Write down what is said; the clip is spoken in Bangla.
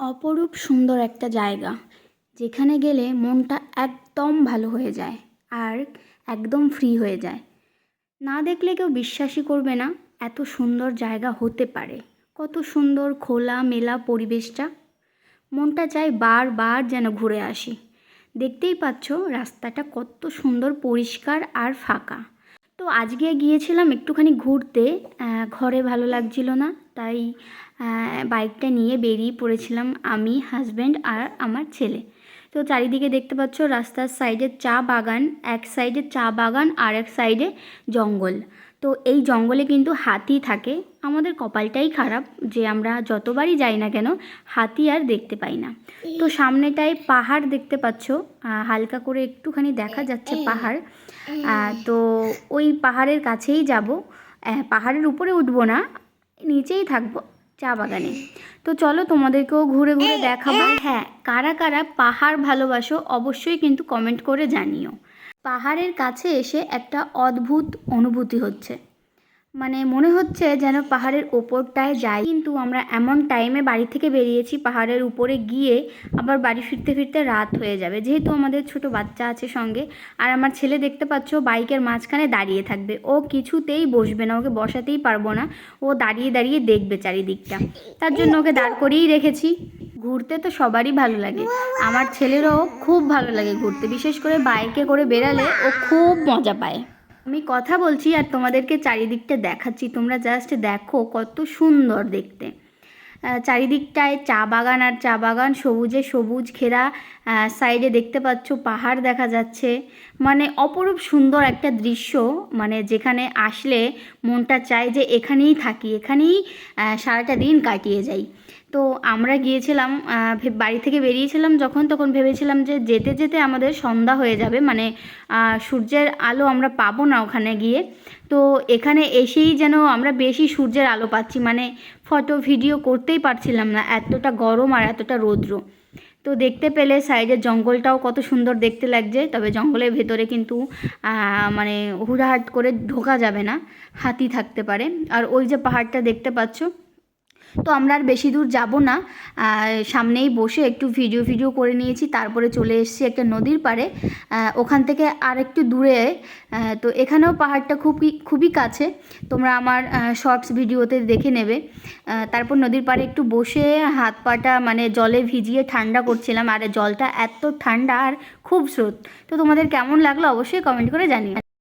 অপরূপ সুন্দর একটা জায়গা, যেখানে গেলে মনটা একদম ভালো হয়ে যায় আর একদম ফ্রি হয়ে যায়। না দেখলে কেউ বিশ্বাসই করবে না এত সুন্দর জায়গা হতে পারে। কত সুন্দর খোলা মেলা পরিবেশটা। মনটা চায় বারবার যেন ঘুরে আসি। দেখতেই পাচ্ছ রাস্তাটা কত সুন্দর পরিষ্কার আর ফাঁকা। তো আজকে গিয়েছিলাম একটুখানি ঘুরতে ঘরে ভালো লাগছিল না, তাই বাইকটা নিয়ে বেরিয়ে পড়েছিলাম আমি হাজব্যান্ড আর আমার ছেলে। তো চারিদিকে দেখতে পাচ্ছ রাস্তার সাইডে চা বাগান, এক সাইডে চা বাগান আর এক সাইডে জঙ্গল। তো এই জঙ্গলে কিন্তু হাতি থাকে। আমাদের কপালটাই খারাপ যে আমরা যতবারই যাই না কেন হাতি আর দেখতে পাই না। তো সামনেটায় পাহাড় দেখতে পাচ্ছ। হালকা করে একটুখানি দেখা যাচ্ছে পাহাড়। তো ওই পাহাড়ের কাছেই যাব। পাহাড়ের উপরে উঠবো না, নিচেই থাকব চা বাগানে। তো চলো তোমাদেরকেও ঘুরে ঘুরে দেখাবো। হ্যাঁ কারা কারা পাহাড় ভালোবাসো অবশ্যই কিন্তু কমেন্ট করে জানিও। পাহাড়ের কাছে এসে একটা অদ্ভুত অনুভূতি হচ্ছে। মানে মনে হচ্ছে যেন পাহাড়ের ওপরটায় যাই। কিন্তু আমরা এমন টাইমে বাড়ি থেকে বেরিয়েছি, পাহাড়ের উপরে গিয়ে আবার বাড়ি ফিরতে ফিরতে রাত হয়ে যাবে। যেহেতু আমাদের ছোট বাচ্চা আছে সঙ্গে, আর আমার ছেলে দেখতে পাচ্ছ বাইকের মাঝখানে দাঁড়িয়ে থাকবে। ও কিছুতেই বসবে না, ওকে বসাতেই পারব না। ও দাঁড়িয়ে দাঁড়িয়ে দেখবে চারিদিকটা। তার জন্য ওকে দাঁড় করেই রেখেছি। ঘুরতে তো সবারই ভালো লাগে। আমার ছেলেরও খুব ভালো লাগে ঘুরতে, বিশেষ করে বাইকে করে বেরালে ও খুব মজা পায়। আমি কথা বলছি আর তোমাদেরকে চারিদিকটা দেখাচ্ছি, তোমরা জাস্ট দেখো কত সুন্দর দেখতে। চারিদিকটায় চা বাগান আর চা বাগান, সবুজে সবুজ ঘেরা সাইডে দেখতে পাচ্ছ পাহাড় দেখা যাচ্ছে। মানে অপরূপ সুন্দর একটা দৃশ্য। মানে যেখানে আসলে মনটা চায় যে এখানেই থাকি, এখানেই সারাটা দিন কাটিয়ে যাই। তো আমরা গিয়েছিলাম বাড়ি থেকে বেরিয়েছিলাম যখন, তখন ভেবেছিলাম যে যেতে যেতে আমাদের সন্ধ্যা হয়ে যাবে। মানে সূর্যের আলো আমরা পাবো না ওখানে গিয়ে। তো এখানে এসেই যেন আমরা বেশি সূর্যের আলো পাচ্ছি। মানে ফটো, ভিডিও করতেই পারছিলাম না এতটা গরম আর এতটা রৌদ্র। তো দেখতে পেলে সাইডের জঙ্গলটাও কত সুন্দর দেখতে লাগছে, তবে জঙ্গলের ভেতরে কিন্তু মানে হুড়াহাট করে ঢোকা যাবে না, হাতি থাকতে পারে। আর ওই যে পাহাড়টা দেখতে পাচ্ছ তো আমরা আর বেশি দূর যাব না। সামনেই বসে একটু ভিডিও ভিডিও করে নিয়েছি, তারপরে চলে এসেছি একটা নদীর পাড়ে। ওখান থেকে আর একটু দূরে তো এখানেও পাহাড়টা খুবই খুবই কাছে। তোমরা আমার শর্টস ভিডিওতে দেখে নেবে। তারপর নদীর পাড়ে একটু বসে হাত পাটা মানে জলে ভিজিয়ে ঠান্ডা করছিলাম। আর জলটা এত ঠান্ডা আর খুব স্রোত। তো তোমাদের কেমন লাগল অবশ্যই কমেন্ট করে জানিও।